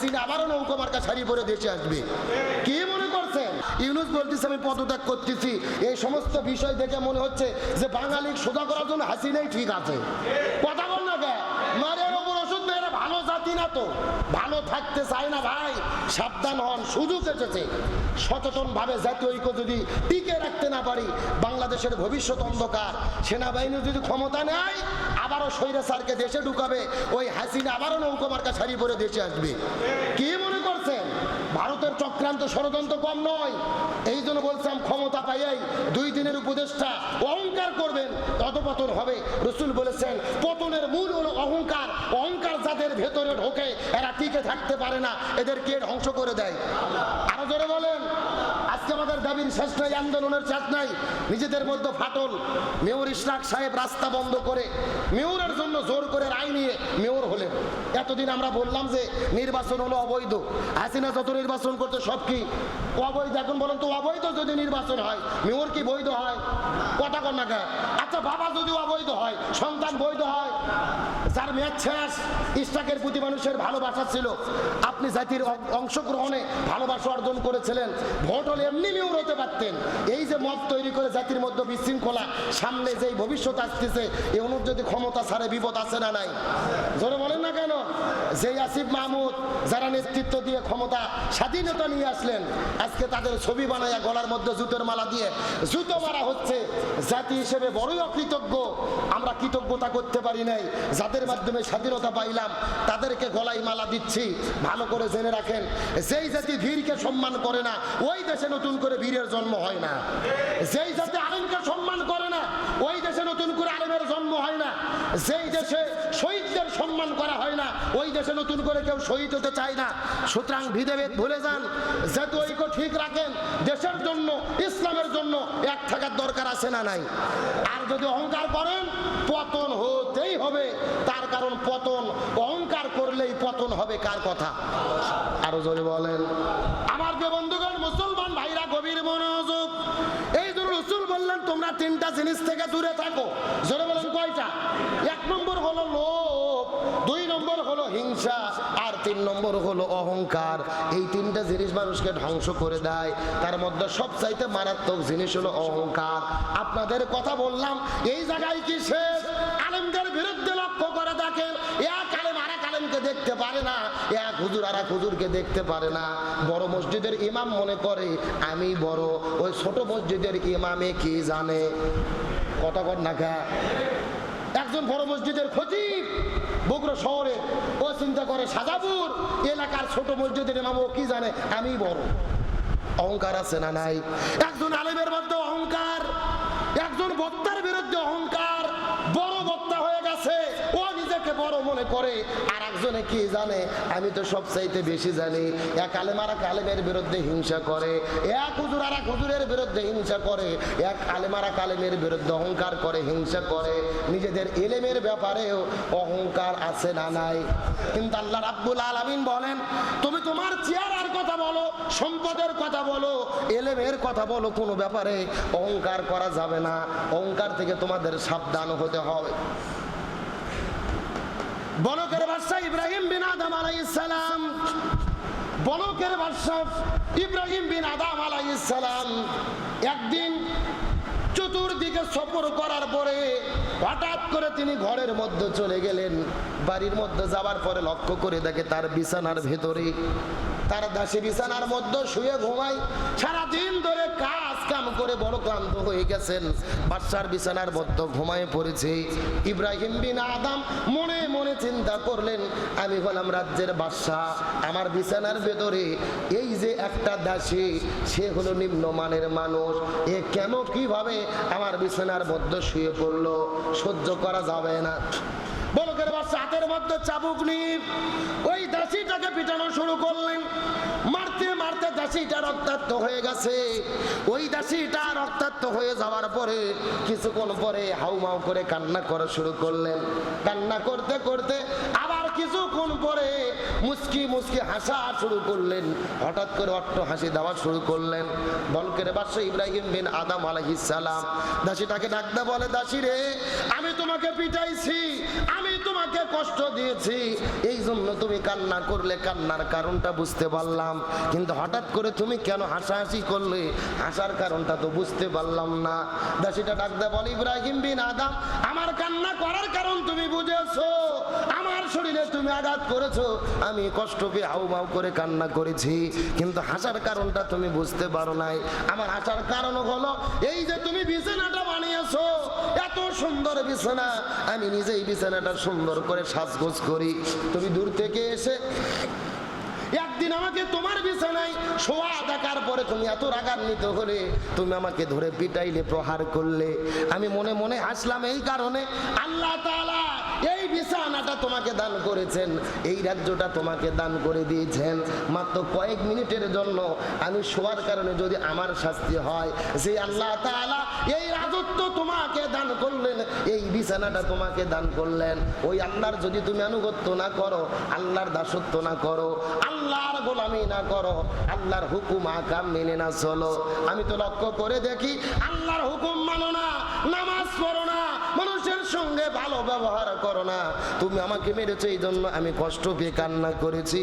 হাসিনা আবারও নৌকো মার্কা শাড়ি পরে দেশে আসবে। কি মনে করছেন ইউনুস বলতেছে, আমি পদত্যাগ করতেছি। এই সমস্ত বিষয় দেখে মনে হচ্ছে যে বাঙালির সোজা করার জন্য হাসিনাই ঠিক আছে। কথা বল না কে মারের ওপর ওষুধ মেয়েরা ভালো জাতি না তো? ভালো থাকতে চায় না ভাই। সাবধান হন, সুযোগ এসেছে। সচেতন ভাবে জাতীয় ঐক্য যদি টিকে রাখতে না পারি, বাংলাদেশের ভবিষ্যৎ অন্ধকার। সেনাবাহিনী যদি ক্ষমতা নেয়, আবারও স্বৈরাচারকে দেশে ঢুকাবে, ওই হাসিনা আবারও নৌকো মার্কা শাড়ি পরে দেশে আসবে। কি ভারতের চক্রান্ত ষড়যন্ত্র কম নয়। এই জন্য বলছিলাম ক্ষমতা পাইয়াই দুই দিনের উপদেষ্টা অহংকার করবেন অধপতন হবে। রসুল বলেছেন, পতনের মূল হলো অহংকার। অহংকার যাদের ভেতরে ঢোকে, এরা টিকে থাকতে পারে না, এদেরকে ধ্বংস করে দেয়। আরও জোরে বলেন। আজকে আমাদের দাবির শেষ নাই, আন্দোলনের শেষ নাই। নিজেদের মধ্যে ফাটল। মেয়র ইশরাক সাহেব রাস্তা বন্ধ করে, মেয়রের জন্য জোর করে রায় নিয়ে মেয়র হলেন। এতদিন আমরা বললাম যে নির্বাচন হলো অবৈধ। হাসিনা যত নির্বাচন করতে সব কি অবৈধ? এখন বলেন তো অবৈধ যদি নির্বাচন হয়, মেয়র কি বৈধ হয়? কথা কর না কেন? আচ্ছা বাবা যদি অবৈধ হয়, সন্তান বৈধ হয়, যার মেয়াদ শেষ ইস্টাকের প্রতি মানুষের ভালোবাসা ছিল। আপনি জাতির অংশগ্রহণে ভালোবাসা অর্জন করেছিলেন। ভোট হলে এমনি মেয়র পারতেন। এই যে মত তৈরি করে জাতির মধ্যে বিশৃঙ্খলা, সামনে যেই ভবিষ্যৎ আসতেছে এই অনুর যদি ক্ষমতা ছাড়ে, বিপদ আছে না নাই? জোরে বলেন না কেন? যেই আসিফ মাহমুদ, যারা নেতৃত্ব দিয়ে ক্ষমতা, স্বাধীনতা নিয়ে আসলেন, আজকে তাদের ছবি বানাইয়া গলার মধ্যে জুতোর মালা দিয়ে জুতো মারা হচ্ছে। জাতি হিসেবে বড়ই অকৃতজ্ঞ। আমরা কৃতজ্ঞতা করতে পারি নাই। যাদের মাধ্যমে স্বাধীনতা পাইলাম, তাদেরকে গলায় মালা দিচ্ছি। ভালো করে জেনে রাখেন, যেই জাতি বীরকে সম্মান করে না, ওই দেশে নতুন করে বীরের জন্ম হয় না। যেই জাতি আইনকে সম্মান করে দেশে নতুন করে আলেমের জন্ম হয় না, যেই দেশে শহীদদের সম্মান করা হয় না, ওই দেশে নতুন করে কেউ শহীদ হতে চায় না। সুতরাং ভিদেভেদ ভুলে যান, যেহেতু ঐক্য ঠিক রাখেন, দেশের জন্য, ইসলামের জন্য এক থাকার দরকার আছে না নাই। আর যদি অহংকার করেন, পতন হতেই হবে। তার কারণ পতন, অহংকার করলেই পতন হবে কার কথা? আরও জোরে বলেন। আমার যে বন্ধুগণ, মুসলমান ভাইরা, গভীর মনোযোগ বললেন, তোমরা তিনটা জিনিস থেকে দূরে থাকো। জোরে বলেন, কয়টা? এক নম্বর হলো লোভ, দুই নম্বর হলো হিংসা, আর তিন নম্বর হলো অহংকার। এই তিনটা জিনিস মানুষকে ধ্বংস করে দেয়। তার মধ্যে সবচাইতে মারাত্মক জিনিস হলো অহংকার। আপনাদের কথা বললাম, এই জায়গায় কি শেষ? দেখতে পারে না, এক হুজুর আর এক হুজুরকে দেখতে পারে না। বড় মসজিদের ইমাম মনে করে, আমি বড়, ওই ছোট মসজিদের ইমামে কি জানে? কথা কর না একজন বড় মসজিদের খতিব বগুড়া শহরে, ও চিন্তা করে সাজাপুর এলাকার ছোট মসজিদের ইমাম, ও কি জানে? আমি বড়। অহংকার আছে না নাই? একজন আলেমের মধ্যে অহংকার, একজন বক্তার বিরুদ্ধে অহংকার বড় বক্তা হয়ে গেছে ও নিজেকে বড় মনে করে আর একজনে কি জানে? আমি তো সবচাইতে বেশি জানি, এক আলেম আর এক আলেমের বিরুদ্ধে হিংসা করে, এক হুজুর আর এক হুজুরের বিরুদ্ধে হিংসা করে, এক আলেম আর এক আলেমের বিরুদ্ধে অহংকার করে, হিংসা করে। নিজেদের এলেমের ব্যাপারেও অহংকার আছে না নাই। কিন্তু আল্লাহ রাব্বুল আলামিন বলেন, তুমি তোমার চেয়ারার কথা বলো, সম্পদের কথা বলো, এলেমের কথা বলো, কোনো ব্যাপারে অহংকার করা যাবে না। অহংকার থেকে তোমাদের সাবধান হতে হবে। বনকের বাদশাহ ইব্রাহিম বিন আদম আলাইসালাম বনকের বাদশাহ ইব্রাহিম বিন আদম আলাইসালাম একদিন চতুর্দিকে সফর করার পরে হঠাৎ করে তিনি ঘরের মধ্যে চলে গেলেন। বাড়ির মধ্যে যাওয়ার পরে লক্ষ্য করে দেখে তার বিছানার ভেতরে, তার দাসী বিছানার মধ্যে শুয়ে ঘুমায়। সারাদিন ধরে কাজ করে বড় ক্লান্ত হয়ে গেছেন। বাদশার বিছানার মধ্যে ঘুমায় পড়েছে। ইব্রাহিম বিন আদম মনে মনে চিন্তা করলেন, আমি হলাম রাজ্যের বাদশাহ। আমার বিছানার ভেতরে এই যে একটা দাসী, সে হলো নিম্নমানের মানুষ। এ কেন কীভাবে আমার বিছানার মধ্যে শুয়ে পড়ল? সহ্য করা যাবে না। বলকের বাচ্চা হাতের মধ্যে চাবুক নিয়ে ওই দাসীটাকে পিটানো শুরু করলেন। মারতে মারতে রক্তাক্ত হয়ে গেছে। ওই রক্তাক্ত হয়ে যাওয়ার পরে কিছুক্ষণ পরে হাউমাউ করে কান্না করা শুরু করলেন। কান্না করতে করতে আবার কিছুক্ষণ পরে মুস্কি মুস্কি হাসা শুরু করলেন। হঠাৎ করে অট্ট হাসি দেওয়া শুরু করলেন। বলকের বাদশাহ ইব্রাহিম বিন আদম সালাম, দাসীটাকে ডাকতে বলে, দাসী রে, আমি তোমাকে পিটাইছি, আমি তোমাকে কষ্ট দিয়েছি। এই জন্য তুমি কান্না করলে, কান্নার কারণটা বুঝতে পারলাম। কিন্তু হঠাৎ করে তুমি কেন হাসাহাসি করলে? হাসার কারণটা তো বুঝতে পারলাম না। দাসীটা ডাকতে বলে, ইব্রাহিম বিন আদম, আমার কান্না করার কারণ তুমি বুঝেছ। আমার শরীরে তুমি আঘাত করেছ, আমি কষ্ট পেয়ে হাউ মাউ করে কান্না করেছি, কিন্তু হাসার কারণটা তুমি বুঝতে পারো নাই। আমার হাসার কারণ হলো, এই যে তুমি বিছানাটা বানিয়েছো, এত সুন্দর বিছানা, আমি নিজেই বিছানাটা সুন্দর করে সাজগোজ করি। তুমি দূর থেকে এসে একদিন আমাকে তোমার বিছানায় শোয়া দেখার পরে তুমি এত রাগান্বিত হলে, তুমি আমাকে ধরে পিটাইলে, প্রহার করলে। আমি মনে মনে হাসলাম, এই কারণে আল্লাহ এই বিছানাটা তোমাকে দান করেছেন, এই রাজ্যটা তোমাকে দান করে দিয়েছেন। মাত্র কয়েক মিনিটের জন্য আমি শোয়ার কারণে যদি আমার শাস্তি হয়, যে আল্লাহ এই রাজত্ব তোমাকে দান করলেন, এই বিছানাটা তোমাকে দান করলেন। ওই আল্লাহর যদি তুমি আনুগত্য না করো, আল্লাহর দাসত্ব না করো, আল্লাহর গোলামি না করো, আল্লাহর হুকুম আকাম মেনে না চলো। আমি তো লক্ষ্য করে দেখি, আল্লাহর হুকুম মানো না, নামাজ পড়ো না। মানুষের সঙ্গে ভালো ব্যবহার করো না। তুমি আমাকে মেরেছো এই জন্য আমি কষ্ট পেয়ে কান্না করেছি।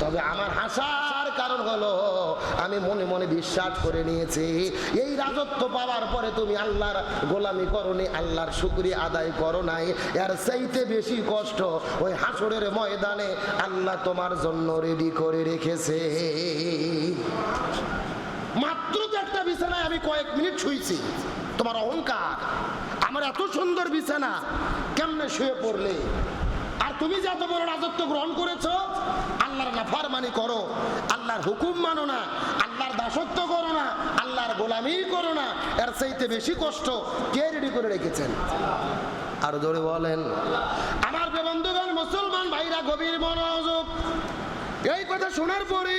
তবে আমার হাসার কারণ হলো, আমি মনে মনে বিশ্বাস করে নিয়েছি। এই রাজত্ব পাওয়ার পরে তুমি আল্লাহর গোলামি করনি, আল্লাহর শুক্রিয়া আদায় করো নাই। এর চাইতে বেশি কষ্ট ওই হাসরের ময়দানে আল্লাহ তোমার জন্য রেডি করে রেখেছে। মাত্র তো একটা বিছানায় আমি কয়েক মিনিট শুয়েছি তোমার অহংকার। আমার এত সুন্দর বিছানা কেমনে শুয়ে পড়লে? আর তুমি যে এত বড় রাজত্ব গ্রহণ করেছ আল্লাহর নাফারমানি করো আল্লাহর হুকুম মানো না আল্লাহর দাসত্ব করো না আল্লাহর গোলামি করো না এর চাইতে বেশি কষ্ট কে রেডি করে রেখেছেন? আর জোরে বলেন। আমার বন্ধুগণ মুসলমান ভাইরা গভীর মনোযোগ। এই কথা শোনার পরে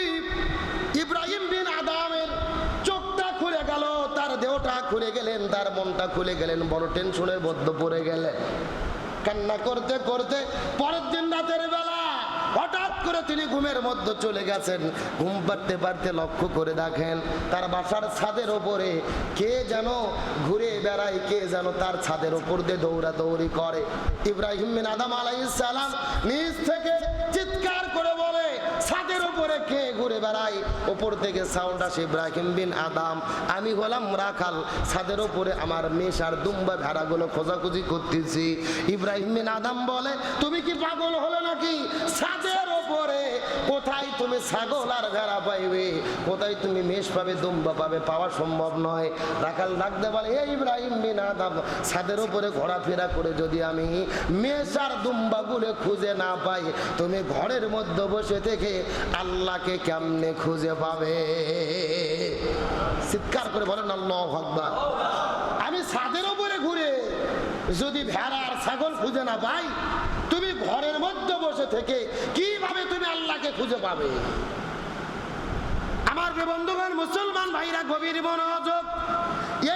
ইব্রাহিম বিন আদামের চোখটা খুলে গেল তার দেহটা খুলে গেলেন, তার মনটা খুলে গেলেন, বড় টেনশনের মধ্যে পড়ে গেলেন। কান্না করতে করতে পরের দিন রাতের বেলা হঠাৎ করে তিনি ঘুমের মধ্যে চলে গেছেন। ঘুম পাড়তে পারতে লক্ষ্য করে দেখেন, তার বাসার ছাদের ওপরে কে যেন ঘুরে বেড়ায়, কে যেন তার ছাদের ওপর দিয়ে দৌড়া দৌড়ি করে। ইব্রাহিম আদম আলাইহিস নিজ থেকে চিৎকার করে উপরে কে ঘুরে বেড়াই ওপর থেকে সাউন্ড আসে ইব্রাহিম বিন আদাম। আমি হলাম রাখাল, ছাদের উপরে আমার মেষ আর দুম্বা ভেড়াগুলো খোঁজাখুঁজি করতেছি। ইব্রাহিম বিন আদাম বলে, তুমি কি পাগল হলো নাকি? ছাদের উপরে কোথায় তুমি ছাগল আর ভেড়া পাইবে? কোথায় তুমি মেষ পাবে দুম্বা পাবে? পাওয়া সম্ভব নয়। রাখাল ডাকতে বলে এই ইব্রাহিম বিন ছাদের উপরে ঘোরাফেরা করে যদি আমি মেষ আর দুম্বাগুলো খুঁজে না পাই, তুমি ঘরের মধ্যে বসে থেকে আল্লাহকে কেমনে খুঁজে পাবে? চিৎকার করে বলেন, আল্লাহ ভগবান আমি ছাদের উপরে ঘুরে যদি ভেড়া আর ছাগল খুঁজে না পাই ঘরের মধ্যে বসে থেকে কীভাবে তুমি আল্লাহকে খুঁজে পাবে? আমার বন্ধুগণ, মুসলমান ভাইরা, গভীর মনোযোগ।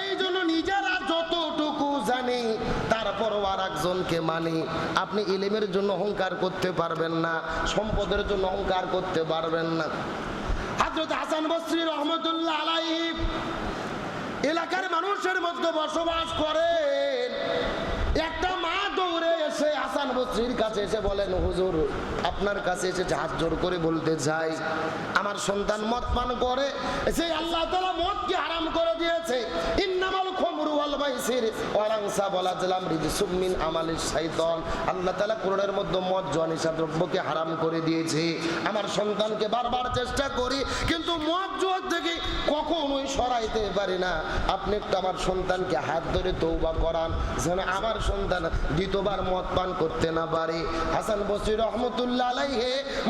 এই জন্য নিজেরা যতটুকু জানি, তারপরও আর একজনকে মানি। আপনি ইলিমের জন্য অহংকার করতে পারবেন না, সম্পদের জন্য অহংকার করতে পারবেন না। হাজরত হাসান বসরি রহমতুল্লাহ আলাইহি এলাকার মানুষের মধ্যে বসবাস করেন একটা মা দৌড়ে হাসান কাছে এসে বলেন, হুজুর, আপনার কাছে এসে হাত জোর করে বলতে চাই। আমার সন্তান মদ পান করে, সেই আল্লাহ তালা মদকে হারাম করে দিয়েছে। ইন্নামাল মদ জোয়া নেশা দ্রব্যকে হারাম করে দিয়েছে। আমার সন্তানকে বারবার চেষ্টা করি, কিন্তু মদ জোয়ার থেকে কখনোই সরাইতে পারি না। আপনি একটু আমার সন্তানকে হাত ধরে তৌবা করান, যেন আমার সন্তান দ্বিতীয়বার মদ পান করতে না পারে। হাসান বসরি রহমতুল্লাহ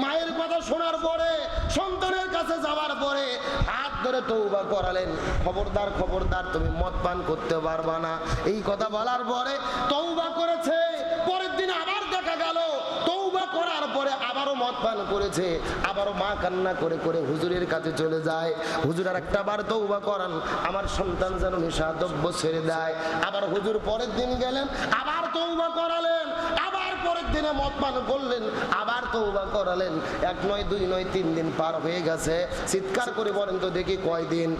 মায়ের কথা শোনার পরে সন্তানের কাছে যাওয়ার পরে হাত ধরে তৌবা করালেন। খবরদার খবরদার, তুমি মদ পান করতে পারবা না। এই কথা বলার পরে তৌবা করেছে, পরের দিন আবার দেখা গেল তৌবা করার পরে আবারও মদ পান করেছে। আবারও মা কান্না করে করে হুজুরের কাছে চলে যায়। হুজুর তৌবা করান, আমার সন্তান যেন নিঃসাদব্য ছেড়ে দেয়। আবার হুজুর পরের দিন গেলেন, আবার তৌবা করালেন। তারপরের দিনে মদ পান করলেন, আবার তৌবা করালেন। এক নয়, দুই নয়, তিন দিন পার হয়ে গেছে। চিৎকার করে বলেন তো দেখি কয়দিন?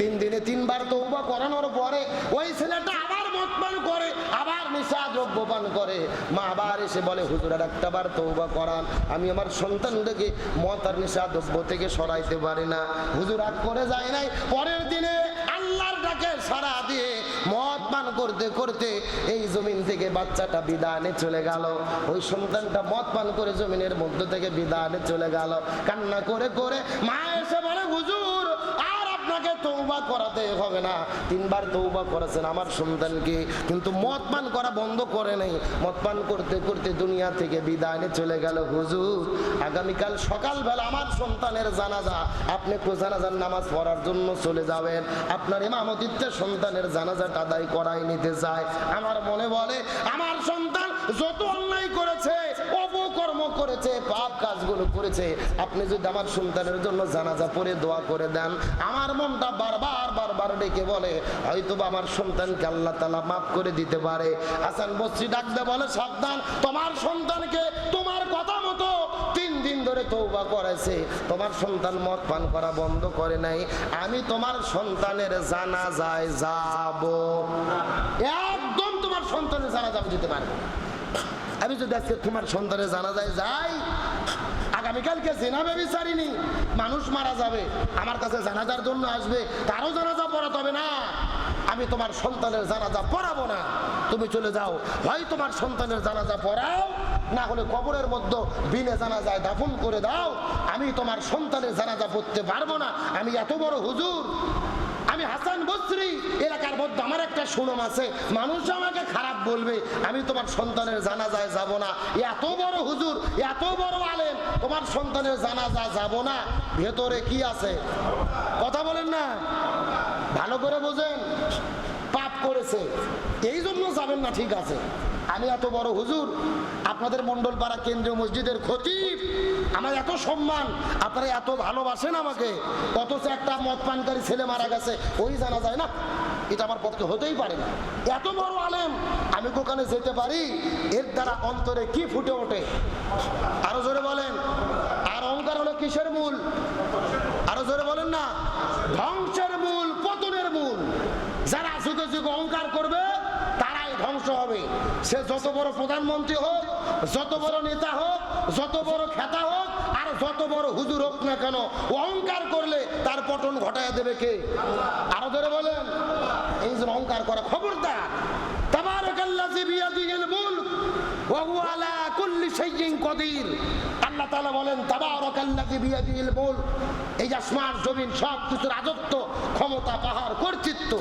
তিন দিনে তিনবার তৌবা করানোর পরে ওই ছেলেটা আবার মদ পান করে, আবার নেশা দ্রব্য পান করে। মা আবার এসে বলে হুজুরের একটা বার তৌবা করান। আমি আমার সন্তানটাকে মদ আর নেশা দ্রব্য থেকে সরাইতে পারি না। হুজুর আগ করে যায় নাই। পরের দিনে আল্লাহর ডাকে সারা দিয়ে করতে করতে এই জমিন থেকে বাচ্চাটা বিদানে চলে গেল। ওই সন্তানটা মদ পান করে জমিনের মধ্য থেকে বিদানে চলে গেল। কান্না করে করে মা এসে বলে আপনাকে তৌবা করাতে হবে না। তিনবার তৌবা করেছেন, আমার সন্তানকে কিন্তু মদ পান করা বন্ধ করে নেই। মদ পান করতে করতে দুনিয়া থেকে বিদায় চলে গেল। হুজুর, আগামীকাল সকালবেলা আমার সন্তানের জানাজা। আপনি জানাজার নামাজ পড়ার জন্য চলে যাবেন। আপনার ইমামতিত্বের সন্তানের জানাজাটা আদায় করাই নিতে চায়। আমার মনে বলে, আমার সন্তান যত অন্যায় করেছে করেছে, পাপ কাজগুলো করেছে। আপনি যদি আমার সন্তানের জন্য জানাজা পড়ে দোয়া করে দেন, আমার মনটা বারবার বারবার ডেকে বলে হয়তো আমার সন্তানকে আল্লাহ তালা মাফ করে দিতে পারে। হাসান বস্রি ডাকতে বলে, সাবধান, তোমার সন্তানকে তোমার কথা মতো তিন দিন ধরে তৌবা করেছে। তোমার সন্তান মদ পান করা বন্ধ করে নাই। আমি তোমার সন্তানের জানা যায় যাব। একদম তোমার সন্তানের জানা যাবে দিতে পারব না। আমি যদি আজকে তোমার সন্তানের জানা যায়, যাই। আগামীকালকে জেনাবে বিচারিনি, মানুষ মারা যাবে, আমার কাছে জানাজার জন্য আসবে, তারও জানাজা পড়াতে হবে না। আমি তোমার সন্তানের জানাজা পড়াবো না। তুমি চলে যাও, হয় তোমার সন্তানের জানাজা পড়াও, না হলে কবরের মধ্যে বিনে জানাজায় দাফন করে দাও। আমি তোমার সন্তানের জানাজা পড়তে পারব না। আমি এত বড় হুজুর। আমি হাসান বস্রি। এলাকার মধ্যে আমার একটা সুনাম আছে। মানুষ আমাকে খারাপ বলবে। আমি তোমার সন্তানের জানাজায় যাব না। এত বড় হুজুর এত বড় আলেম। তোমার সন্তানের জানাজা যাব না। ভেতরে কি আছে? কথা বলেন না। ভালো করে বোঝেন। পাপ করেছে। এই জন্য যাবেন না, ঠিক আছে। আমি এত বড় হুজুর, আপনাদের মন্ডলপাড়া কেন্দ্রীয় মসজিদের খতিব। আমার এত সম্মান, আপনারা এত ভালোবাসেন আমাকে। অথচ একটা মদ পানকারী ছেলে মারা গেছে, ওই জানা যায় না। এটা আমার পক্ষে হতেই পারে না। এত বড় আলেম, আমি ওখানে যেতে পারি? এর দ্বারা অন্তরে কি ফুটে ওঠে? আরও জোরে বলেন। আর অহংকার হলো কিসের মূল? আরও জোরে বলেন না। ধ্বংসের মূল, পতনের মূল। যারা যুগে যুগে অহংকার করবে ধ্বংস হবে। সে যত বড় প্রধানমন্ত্রী হোক, যত বড় নেতা হোক, যত বড় খেতা হোক, আর যত বড় হুজুর হোক না কেন, অহংকার করলে তার পতন ঘটায় দেবে কে? আরও ধরে বলেন। এই যে অহংকার করা খবরদার। আল্লাহ বলেন, তাবারাকাল্লাযী বিয়াদিহিল মুলক এই যে আসমান, জমিন সব কিছু রাজত্ব, ক্ষমতা, পাহাড়, কর্তৃত্ব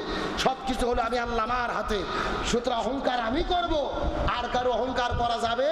সব কিছু হলো আমি আল্লাহ আমার হাতে। সুতরাং অহংকার আমি করব, আর কারও অহংকার করা যাবে